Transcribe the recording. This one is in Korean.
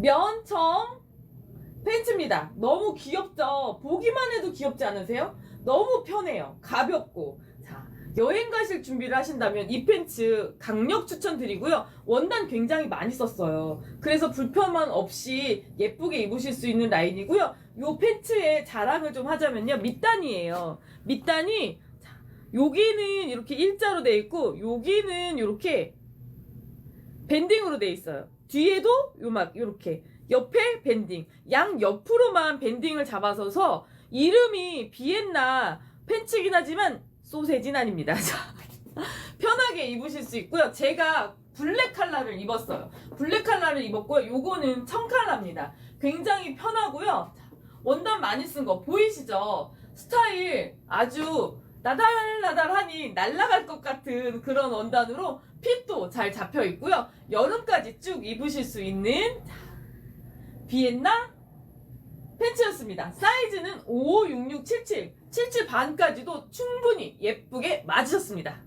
면청 팬츠입니다. 너무 귀엽죠? 보기만 해도 귀엽지 않으세요? 너무 편해요. 가볍고. 자, 여행 가실 준비를 하신다면 이 팬츠 강력 추천드리고요. 원단 굉장히 많이 썼어요. 그래서 불편함 없이 예쁘게 입으실 수 있는 라인이고요. 요 팬츠의 자랑을 좀 하자면요. 밑단이에요. 밑단이 자, 여기는 이렇게 일자로 돼 있고 여기는 이렇게 밴딩으로 돼 있어요. 뒤에도 요막 요렇게 옆에 밴딩 양 옆으로만 밴딩을 잡아서서 이름이 비엔나 팬츠긴 하지만 소세진 아닙니다. 자, 편하게 입으실 수 있고요. 제가 블랙 칼라를 입었어요. 블랙 칼라를 입었고요. 요거는 청 칼라입니다. 굉장히 편하고요. 자, 원단 많이 쓴 거 보이시죠? 스타일 아주 나달나달하니 날아갈 것 같은 그런 원단으로 핏도 잘 잡혀 있고요. 여름까지 쭉 입으실 수 있는 자, 비엔나 팬츠였습니다. 사이즈는 556677, 77 반까지도 충분히 예쁘게 맞으셨습니다.